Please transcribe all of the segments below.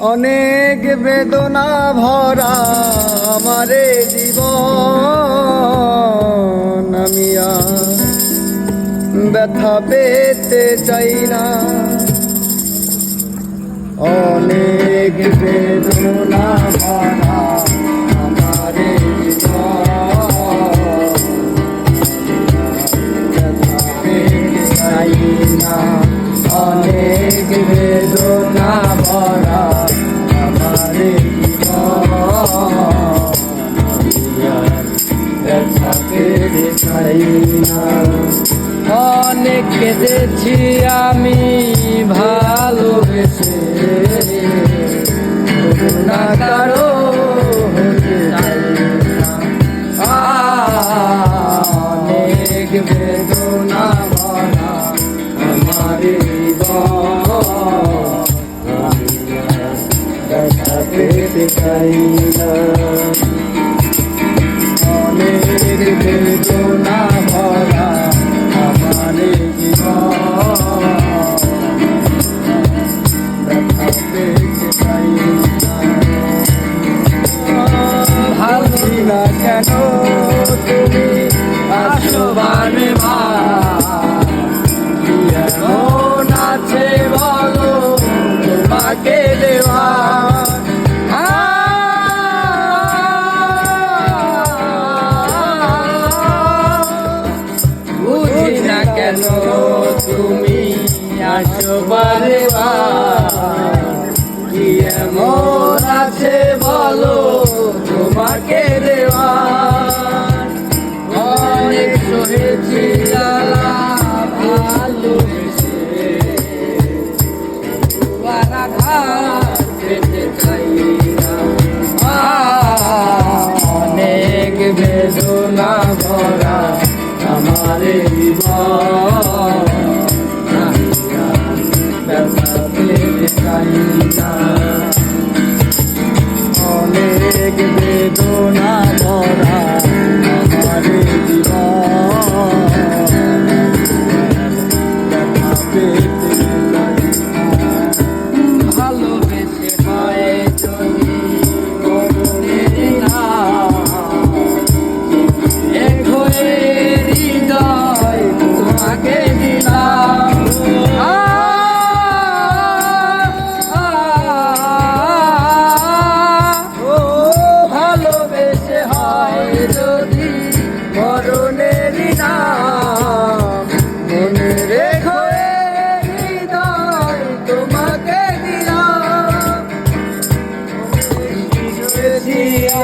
অনেক বেদনা ভরা আমারে জীবন আমিয়া ব্যথা পেতে চাই না। অনেক বেদনা ভরা ছেড়ে ছাড়ি না অনেক কেঁদেছি আমি ভালোবেসে না কারও অনেক বেদনা ভরা পারে কি এমন আছে বলো? তোমাকে দেওয়া অনেক সহেছি জ্বালা ভালোবেসে পেতে চাই। making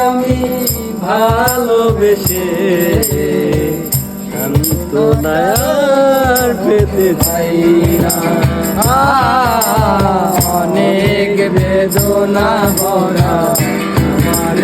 আমি ভালোবেসে শান্ত নয়ার পেতে চাই না। অনেক বেদনা ভরা আমার